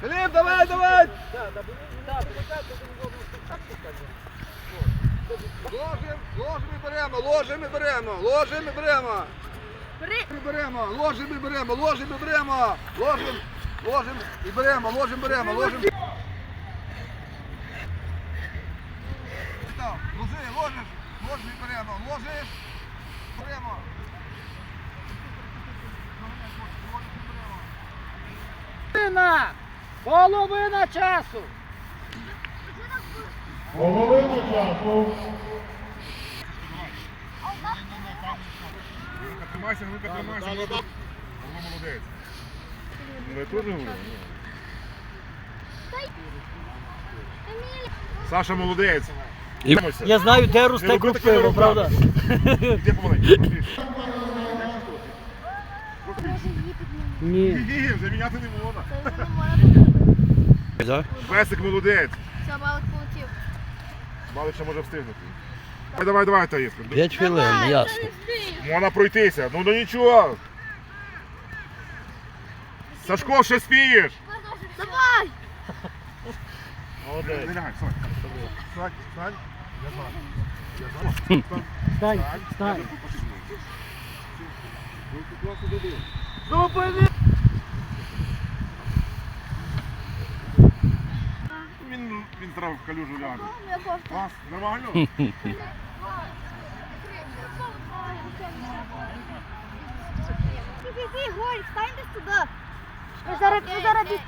Глеб, давай, давай! Ложим, ложим і беремо, ложим і беремо, ложим і беремо. Беремо, ложим і беремо, ложим і беремо. Ложим, ложим і беремо, ложим беремо, ложим. Ложи, ложиш, ложим і беремо, ложиш. Беремо. Половина! Половина часу! Половину часу. Тримайся, ну-ка, тримайся. Воно молодець. Ви теж говорили? Саша молодець. Я знаю, де росте крупиво, правда? Іди помаленьку. Ні. Ні, заміняти не можна. Це вже не можна. Песик молодець. Все, балик полетів. Балик ще може встигнути. Давай, давай, давай, Таїско. П'ять хвилин, ясно. Можна пройтися. Ну, ну нічого. Сашко, ще спієш. Давай! Не лягай, Сань. Сань, Сань. Я знаю. Я знаю. Стань, стань. Він, він треба в калюжу ляже. Клас, нормально? Ти, Горь, встань десь туди. Ми зараз, ми зараз бі-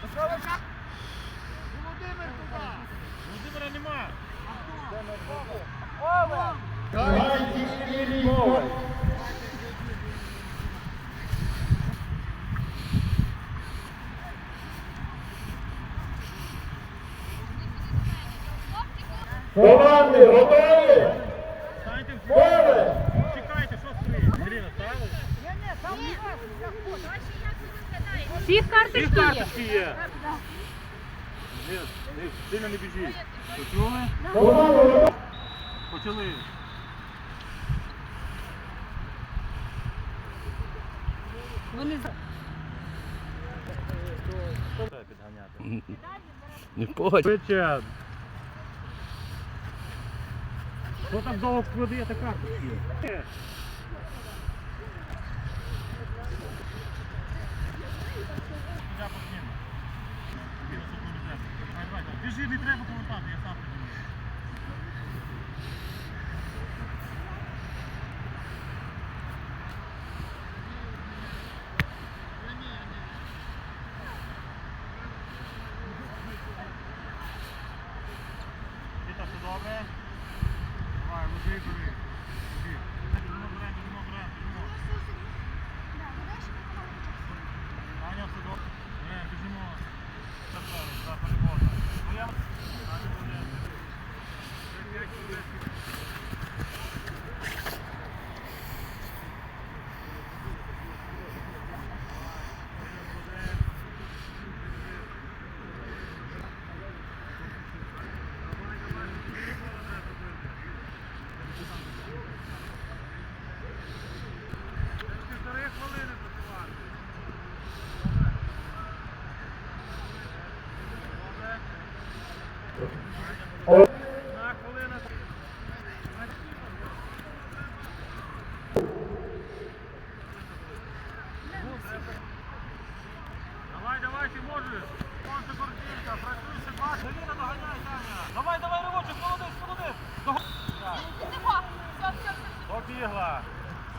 Команди готові? Поле! Всіх карточки є. Сильно не біжіть. Почули? Команди готові? Почали. Не погодь. Хто там довго кладете карточки? Біжи, не треба повертати, я сам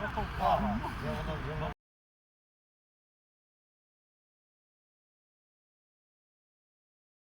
这风大的